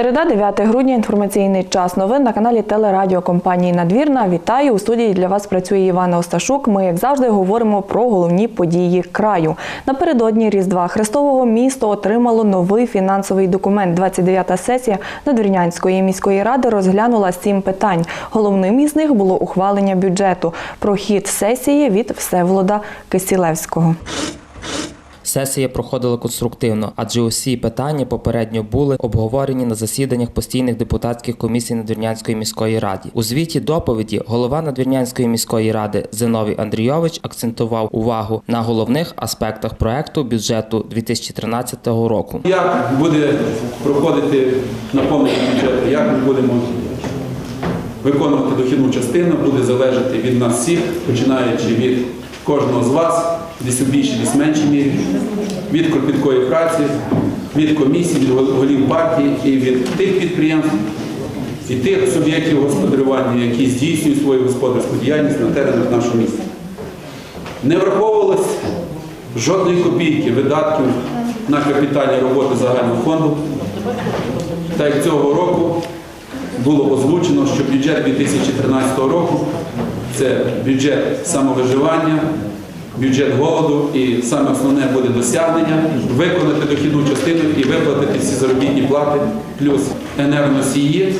Середа, 9 грудня, інформаційний час новин на каналі телерадіокомпанії Надвірна. Вітаю у студії. Для вас працює Івана Осташук. Ми, як завжди, говоримо про головні події краю. Напередодні Різдва Христового місто отримало новий фінансовий документ. 29-та сесія Надвірнянської міської ради розглянула сім питань. Головним із них було ухвалення бюджету. Про хід сесії від Всеволода Кисілевського. Сесія проходила конструктивно, адже усі питання попередньо були обговорені на засіданнях постійних депутатських комісій Надвірнянської міської ради. У звіті доповіді голова Надвірнянської міської ради Зиновій Андрійович акцентував увагу на головних аспектах проекту бюджету 2013 року. Як буде проходити наповнення бюджету, як ми будемо виконувати дохідну частину, буде залежати від нас всіх, починаючи від кожного з вас, десь у більшій, десь меншій мірі, від кропіткої праці, від комісій, від гол- голів партії і від тих підприємств і тих суб'єктів господарювання, які здійснюють свою господарську діяльність на теренах нашого міста. Не враховувалось жодної копійки видатків на капітальні роботи загального фонду. Та як цього року було озвучено, що бюджет 2013 року це бюджет самовиживання, бюджет голоду і саме основне буде досягнення виконати дохідну частину і виплатити всі заробітні плати плюс енергоносії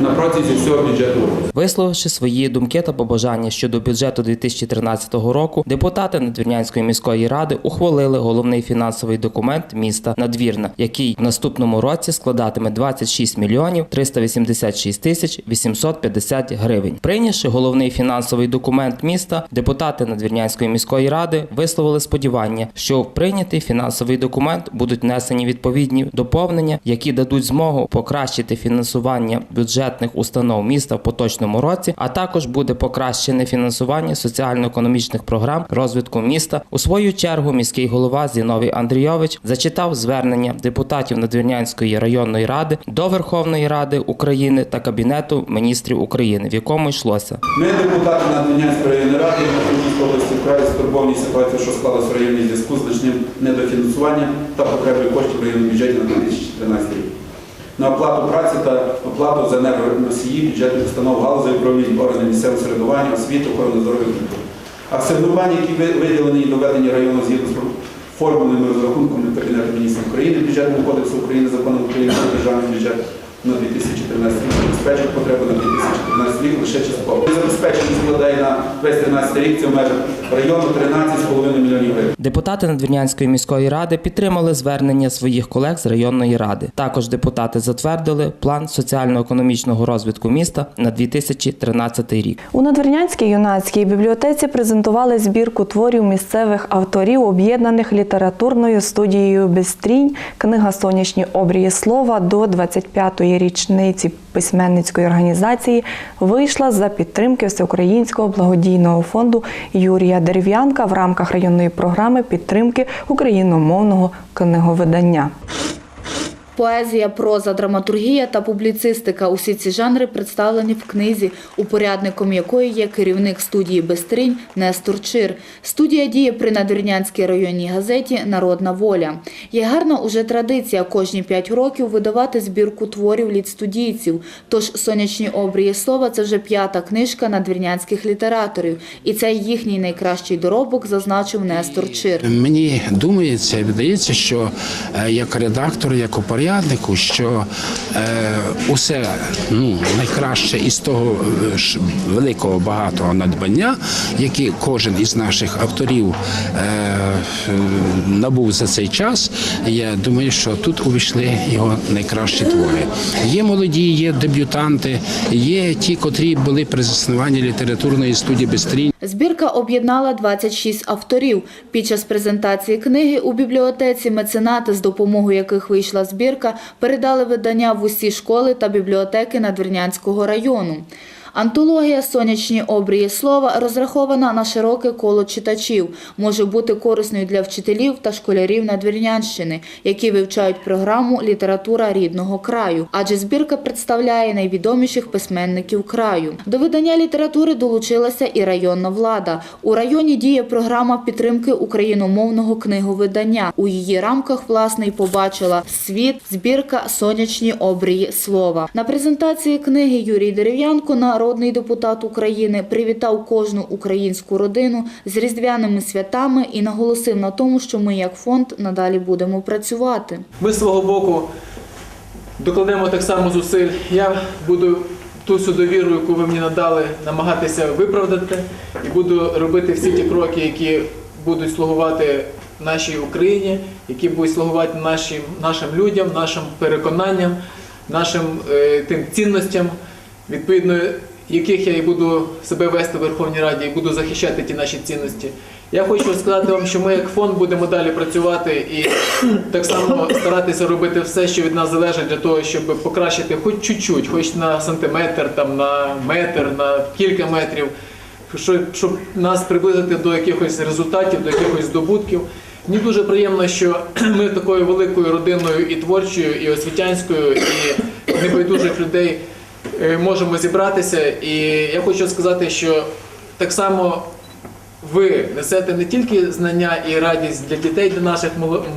на протязі всього бюджету. Висловивши свої думки та побажання щодо бюджету 2013 року, депутати Надвірнянської міської ради ухвалили головний фінансовий документ міста Надвірна, який в наступному році складатиме 26 мільйонів 386 тисяч 850 гривень. Прийнявши головний фінансовий документ міста, депутати Надвірнянської міської ради висловили сподівання, що в прийнятий фінансовий документ будуть внесені відповідні доповнення, які дадуть змогу покращити фінансування бюджетних установ міста в поточному році, а також буде покращене фінансування соціально-економічних програм розвитку міста. У свою чергу міський голова Зіновій Андрійович зачитав звернення депутатів Надвірнянської районної ради до Верховної Ради України та Кабінету міністрів України, в якому йшлося. Ми, депутати Надвірнянської районної ради, вкрай стурбовані ситуації, що склалася в районі зв'язку з значним недофінансуванням та потребою коштів в районному бюджеті на 2013 рік. На оплату праці та оплату за енергоносії бюджетних установ галузі управління органів місцевого середування, освіти, охорони здоров'я. культури. Асигнування, які виділені і доведені району згідно з формульними розрахунками Кабінету міністрів України, бюджетного кодексу України, законом України про державний бюджет на 2014 рік, забезпечують потребу на 2014 рік лише частково. Забезпечення складає на весь 13 рік, це в межах району 13,5 мільйонів гривень. Депутати Надвірнянської міської ради підтримали звернення своїх колег з районної ради. Також депутати затвердили план соціально-економічного розвитку міста на 2013 рік. У Надвірнянській юнацькій бібліотеці презентували збірку творів місцевих авторів, об'єднаних літературною студією Бестрінь. Книга Сонячні обрії слова до 25-ї річниці письменницької організації вийшла за підтримки Всеукраїнського благодійного фонду Юрія Дерев'янка в рамках районної програми підтримки україномовного книговидання. Поезія, проза, драматургія та публіцистика усі ці жанри представлені в книзі, упорядником якої є керівник студії Бестринь Нестор Чир. Студія діє при Надвірнянській районній газеті Народна воля. Є гарна уже традиція кожні п'ять років видавати збірку творів літстудійців. Тож сонячні обрії слова це вже п'ята книжка надвірнянських літераторів, і цей їхній найкращий доробок зазначив Нестор Чир. Мені думається і що е, як редактор, як упоряднику, що е, усе ну, найкраще із того е, ж великого багатого надбання, які кожен із наших авторів е, е, набув за цей час, я думаю, що тут увійшли його найкращі твори. Є молоді, є дебютанти, є ті, котрі були при заснуванні літературної студії Бестрінь. Збірка об'єднала 26 авторів. Під час презентації книги у бібліотеці меценати, з допомогою яких вийшла збірка, передали видання в усі школи та бібліотеки Надвірнянського району. Антологія Сонячні обрії слова розрахована на широке коло читачів, може бути корисною для вчителів та школярів Надвірнянщини, які вивчають програму Література рідного краю, адже збірка представляє найвідоміших письменників краю. До видання літератури долучилася і районна влада. У районі діє програма підтримки україномовного книговидання. У її рамках власне й побачила світ збірка Сонячні обрії слова. На презентації книги Юрій Дерев'янко, народний депутат України, привітав кожну українську родину з різдвяними святами і наголосив на тому, що ми, як фонд, надалі будемо працювати. Ми з свого боку докладемо так само зусиль. Я буду ту всю довіру, яку ви мені надали, намагатися виправдати і буду робити всі ті кроки, які будуть слугувати нашій Україні, які будуть слугувати нашим, нашим людям, нашим переконанням, нашим е, тим цінностям, відповідно яких я і буду себе вести в Верховній Раді і буду захищати ті наші цінності. Я хочу сказати вам, що ми як фонд будемо далі працювати і так само старатися робити все, що від нас залежить для того, щоб покращити хоч чуть-чуть, хоч на сантиметр, там на метр, на кілька метрів, щоб, нас приблизити до якихось результатів, до якихось здобутків. Мені дуже приємно, що ми такою великою родиною і творчою, і освітянською, і небайдужих людей можемо зібратися. І я хочу сказати, що так само ви несете не тільки знання і радість для дітей, для наших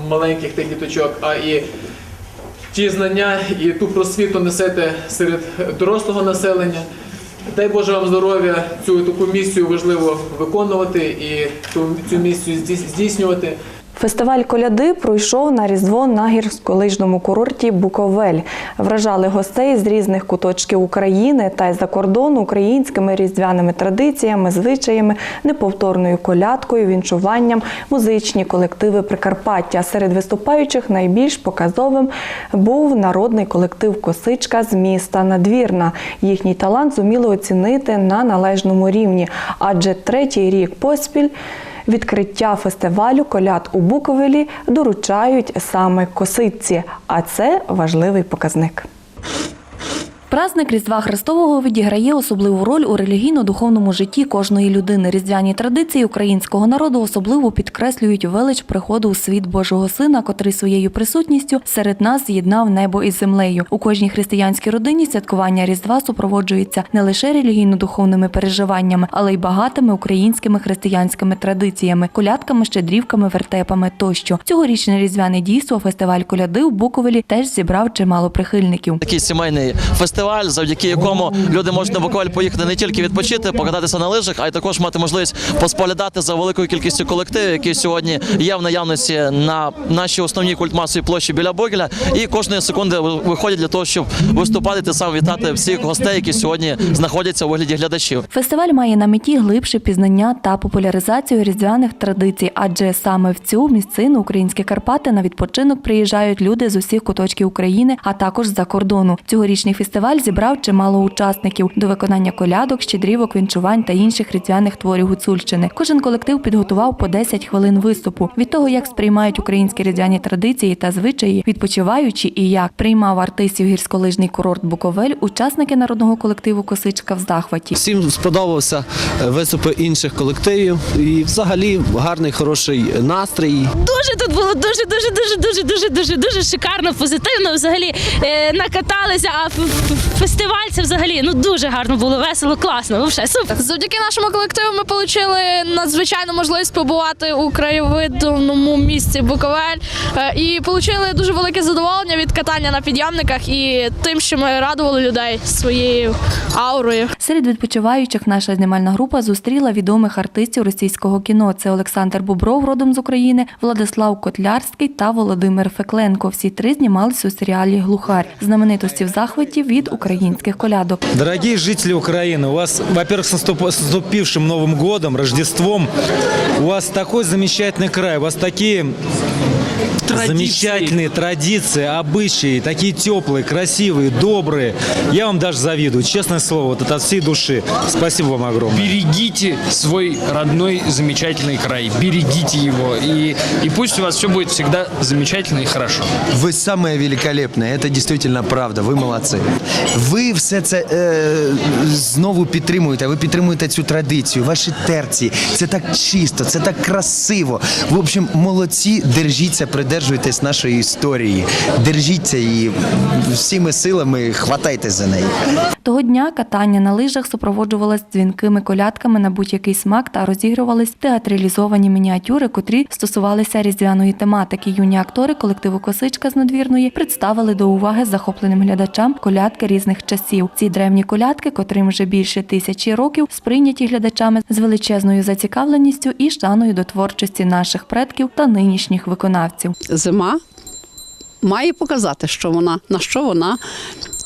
маленьких тих діточок, а і ті знання і ту просвіту несете серед дорослого населення. Дай Боже вам здоров'я, цю таку місію важливо виконувати і цю місію здійснювати. Фестиваль коляди пройшов на Різдво на гірськолижному курорті Буковель. Вражали гостей з різних куточків України та й за кордону українськими різдвяними традиціями, звичаями, неповторною колядкою, вінчуванням, музичні колективи Прикарпаття. Серед виступаючих найбільш показовим був народний колектив Косичка з міста Надвірна. Їхній талант зуміли оцінити на належному рівні, адже третій рік поспіль. Відкриття фестивалю коляд у Буковелі доручають саме коситці, а це важливий показник. Праздник Різдва Христового відіграє особливу роль у релігійно-духовному житті кожної людини. Різдвяні традиції українського народу особливо підкреслюють велич приходу у світ Божого Сина, котрий своєю присутністю серед нас з'єднав небо із землею. У кожній християнській родині святкування Різдва супроводжується не лише релігійно-духовними переживаннями, але й багатими українськими християнськими традиціями, колядками, щедрівками, вертепами тощо. Цьогорічне різдвяне дійство фестиваль коляди у Буковелі теж зібрав чимало прихильників. Такий сімейний фестиваль, завдяки якому люди можуть на Буковель поїхати не тільки відпочити, покататися на лижах, а й також мати можливість поспоглядати за великою кількістю колективів, які сьогодні є в наявності на нашій основній культмасовій площі біля Богеля. І кожної секунди виходять для того, щоб виступати та сам вітати всіх гостей, які сьогодні знаходяться у вигляді глядачів. Фестиваль має на меті глибше пізнання та популяризацію різдвяних традицій, адже саме в цю місцину українські Карпати на відпочинок приїжджають люди з усіх куточків України, а також з-за кордону. Цьогорічний фестиваль зібрав чимало учасників до виконання колядок, щедрівок, вінчувань та інших різдвяних творів Гуцульщини. Кожен колектив підготував по 10 хвилин виступу. Від того, як сприймають українські різдвяні традиції та звичаї, відпочиваючи і як приймав артистів гірськолижний курорт Буковель, учасники народного колективу Косичка в захваті. Всім сподобався е, виступи інших колективів і взагалі гарний хороший настрій. дуже тут було дуже, дуже, дуже, дуже, дуже, дуже, дуже шикарно, позитивно. Взагалі е, накаталися. А фестиваль це взагалі ну дуже гарно було, весело, класно. Вообще супер. Завдяки нашому колективу ми отримали надзвичайну можливість побувати у краєвидному місці Буковель е, і отримали дуже велике задоволення від катання на підйомниках і тим, що ми радували людей своєю аурою. Серед відпочиваючих наша знімальна група зустріла відомих артистів російського кіно. Це Олександр Бобров, родом з України, Владислав Котлярський та Володимир Фекленко. Всі три знімалися у серіалі Глухар. Знаменитості в захваті від українських колядок. Дорогие жители Украины, у вас, во-первых, с наступ- с наступившим Новым годом, Рождеством. У вас такой замечательный край, у вас такие традиції. замечательные традиции, обычаи, такие теплые, красивые, добрые. Я вам даже завидую, честное слово, вот это от всей души. Спасибо вам огромное. Берегите свой родной замечательный край, берегите его, и, и пусть у вас все будет всегда замечательно и хорошо. Ви саме великолепне, це дійсно правда. Ви молодці. Ви все це е, знову підтримуєте. Ви підтримуєте цю традицію, ваші терці. Це так чисто, це так красиво. В общем, молодці, держіться, придержуйтесь Нашої історії. Держіться і всіми силами хватайте за неї. Того дня катання на лижах супроводжувалось дзвінкими колядками на будь-який смак та розігрувались театралізовані мініатюри, котрі стосувалися різдвяної тематики. Юні актори колективу Косичка з надвірної представили до уваги захопленим глядачам колядки різних часів. Ці древні колядки, котрим вже більше тисячі років, сприйняті глядачами з величезною зацікавленістю і шаною до творчості наших предків та нинішніх виконавців. Зима має показати, що вона на що вона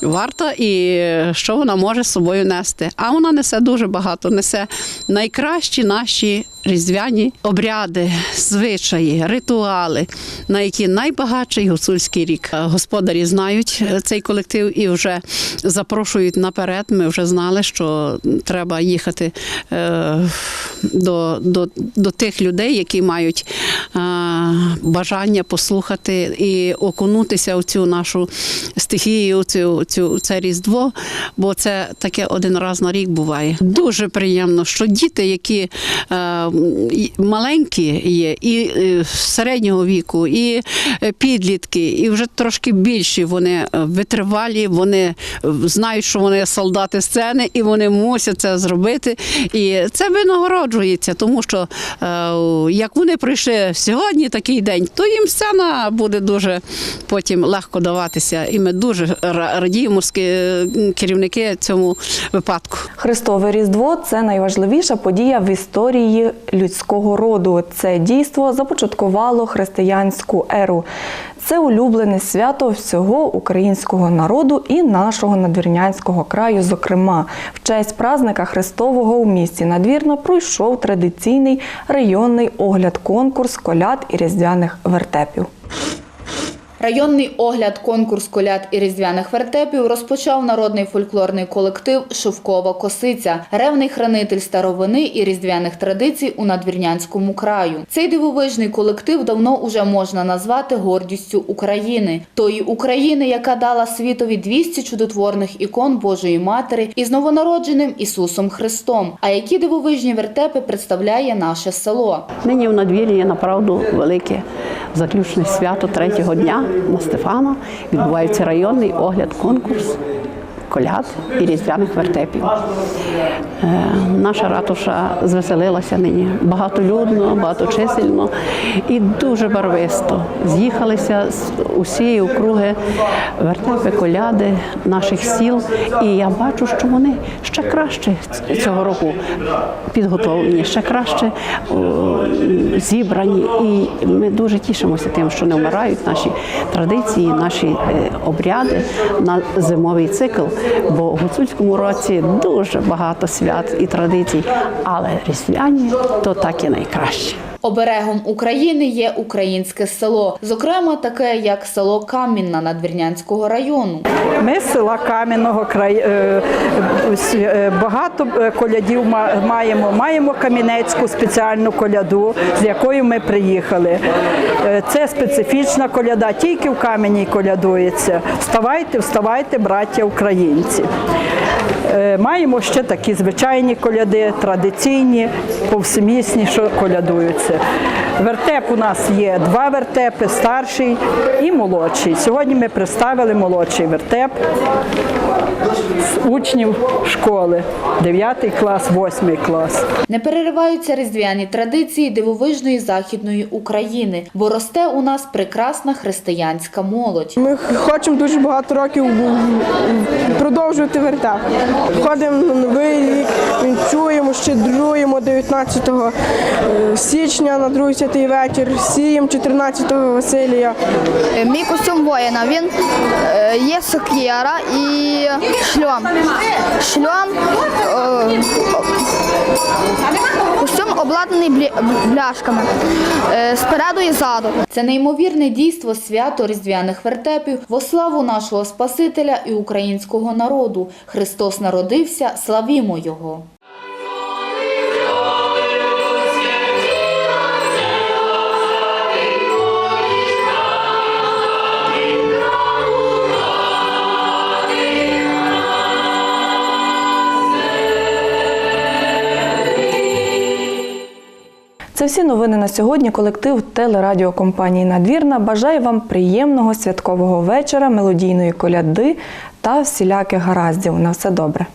варта і що вона може з собою нести. А вона несе дуже багато, несе найкращі наші різдвяні обряди, звичаї, ритуали, на які найбагатший гуцульський рік. Е, Господарі знають е, цей колектив і вже запрошують наперед. Ми вже знали, що треба їхати е, до, до, до тих людей, які мають бажання послухати і окунутися в цю нашу стихію, у цю, цю це різдво, бо це таке один раз на рік буває. Дуже приємно, що діти, які е, маленькі є, і е, середнього віку, і е, підлітки, і вже трошки більші, вони е, витривалі, вони знають, що вони солдати сцени, і вони мусять це зробити. І це винагороджується, тому що е, як вони прийшли сьогодні, такий день, то їм сцена буде дуже потім легко даватися. І ми дуже ра- радіємо ски- керівники цьому випадку. Христове Різдво це найважливіша подія в історії людського роду. Це дійство започаткувало християнську еру. Це улюблене свято всього українського народу і нашого надвірнянського краю. Зокрема, в честь празника Христового у місті Надвірна пройшов традиційний районний огляд конкурс коляд і різдвяних вертепів. Районний огляд конкурс коляд і різдвяних вертепів розпочав народний фольклорний колектив Шовкова косиця, ревний хранитель старовини і різдвяних традицій у надвірнянському краю. Цей дивовижний колектив давно уже можна назвати гордістю України, тої України, яка дала світові 200 чудотворних ікон Божої Матері із новонародженим Ісусом Христом. А які дивовижні вертепи представляє наше село? Нині в надвір'ї направду велике заключне свято третього дня на Стефана. Відбувається районний огляд конкурс коляд і різдвяних вертепів. Е, Наша ратуша звеселилася нині багатолюдно, багаточисельно і дуже барвисто. З'їхалися з усієї округи вертепи, коляди наших сіл. І я бачу, що вони ще краще цього року підготовлені, ще краще зібрані. І ми дуже тішимося тим, що не вмирають наші традиції, наші е, обряди на зимовий цикл. Бо в гуцульському році дуже багато свят і традицій, але різдвяні то так і найкраще. Оберегом України є українське село, зокрема таке як село Камінна Надвірнянського району. Ми з села Кам'яного е, е, багато е, колядів ма- маємо. Маємо Кам'янецьку спеціальну коляду, з якою ми приїхали. Це специфічна коляда, тільки в Кам'яній колядується. Вставайте, вставайте, браття українці. Е, Маємо ще такі звичайні коляди, традиційні, повсемісні, що колядуються. Вертеп у нас є два вертепи, старший і молодший. Сьогодні ми представили молодший вертеп учнів школи, 9 клас, 8 клас. Не перериваються різдвяні традиції дивовижної західної України, бо росте у нас прекрасна християнська молодь. Ми хочемо дуже багато років продовжувати вертеп. Ходимо на новий рік, вінчуємо, щедруємо 19 січня на другий свят Золотий вечір, сієм 14-го Василія. Мій костюм воїна. Він е, є сокира і шльом. Шльом е, костюм обладнаний блі- бляшками е, спереду і ззаду. Це неймовірне дійство свято різдвяних вертепів во славу нашого Спасителя і українського народу. Христос народився, славімо Його! Це всі новини на сьогодні. Колектив телерадіокомпанії Надвірна бажає вам приємного святкового вечора, мелодійної коляди та всіляких гараздів. На все добре.